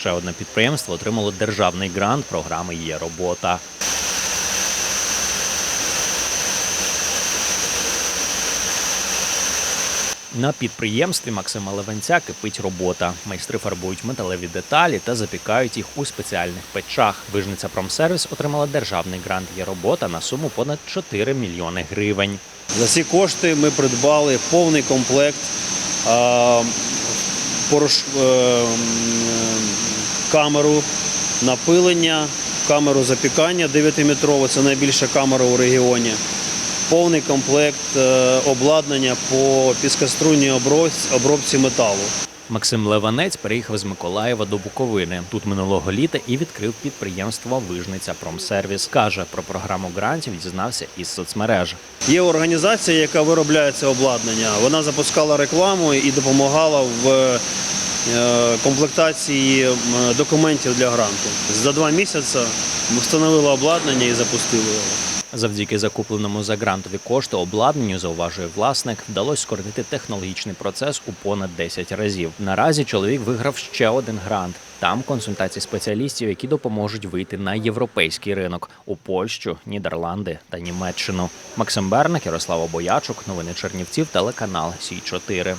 Ще одне підприємство отримало державний грант програми Є робота. На підприємстві Максима Левенця кипить робота. Майстри фарбують металеві деталі та запікають їх у спеціальних печах. Вижниця Промсервіс отримала державний грант є робота на суму понад 4 мільйони гривень. За ці кошти ми придбали повний комплект е, камеру напилення, камеру запікання 9-метрову, це найбільша камера у регіоні. Повний комплект е, обладнання по піскоструйній обробці, металу. Максим Леванець переїхав з Миколаєва до Буковини. Тут минулого літа і відкрив підприємство Вижниця Промсервіс. каже про програму грантів. Дізнався із соцмереж. Є організація, яка виробляє це обладнання. Вона запускала рекламу і допомагала в комплектації документів для гранту. За два місяці ми встановили обладнання і запустили його. Завдяки закупленому за грантові кошти обладнанню, зауважує власник, вдалося скоротити технологічний процес у понад 10 разів. Наразі чоловік виграв ще один грант. Там консультації спеціалістів, які допоможуть вийти на європейський ринок у Польщу, Нідерланди та Німеччину. Максим Берник, Ярослава Боячук, новини Чернівців, телеканал Сі 4